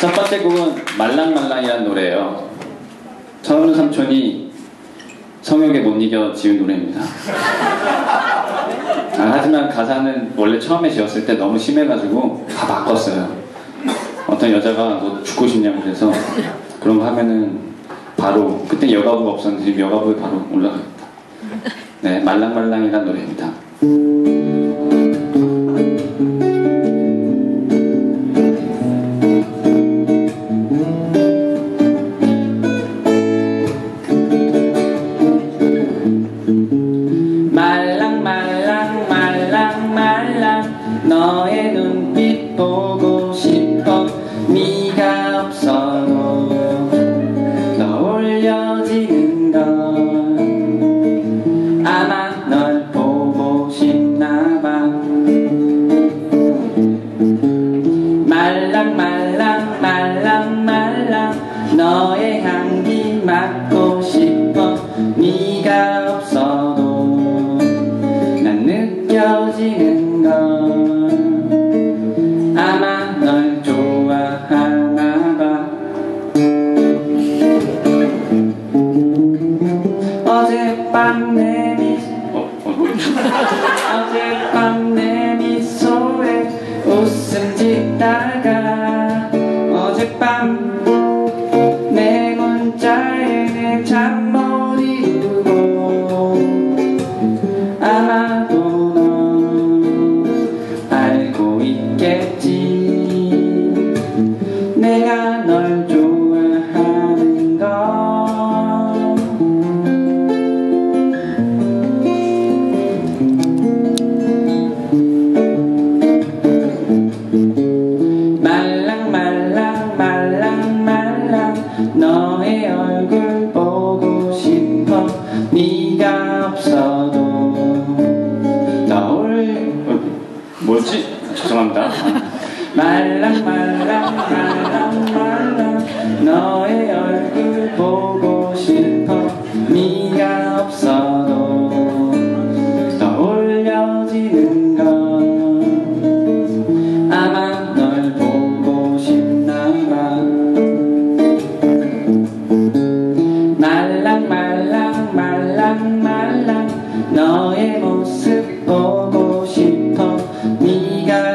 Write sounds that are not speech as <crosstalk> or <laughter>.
첫 번째 곡은 말랑말랑이라는 노래예요. 서은우 삼촌이 성욕에 못 이겨 지은 노래입니다. 아, 하지만 가사는 원래 처음에 지었을 때 너무 심해가지고 다 바꿨어요. 어떤 여자가 너 죽고 싶냐고 그래서 그런 거 하면은 바로 그때 여가부가 없었는데 지금 여가부에 바로 올라가겠다. 네, 말랑말랑이라는 노래입니다. 보고 싶어. 네가 없어도 떠올려지는 건 아마 널 보고 싶나 봐. 말랑 말랑 말랑 말랑 너의 향기 맡고 어젯밤 내 미... 어, 어, 뭐 어젯밤 내 미소에 웃음 짓다가 어젯밤 내 문자에 잠못 이루고 아마도 넌 알고 있겠지 싶어 네가 없어도 어, 뭐지? 죄송합니다. <laughs> 말랑 말랑 말랑 말랑. 너의 얼굴 보고 싶어. 네가 없어도 떠올려지는 건 아마 널 보고 싶나 봐. 말랑 말랑 말랑 말랑 너의 모습 보고 싶어. 네가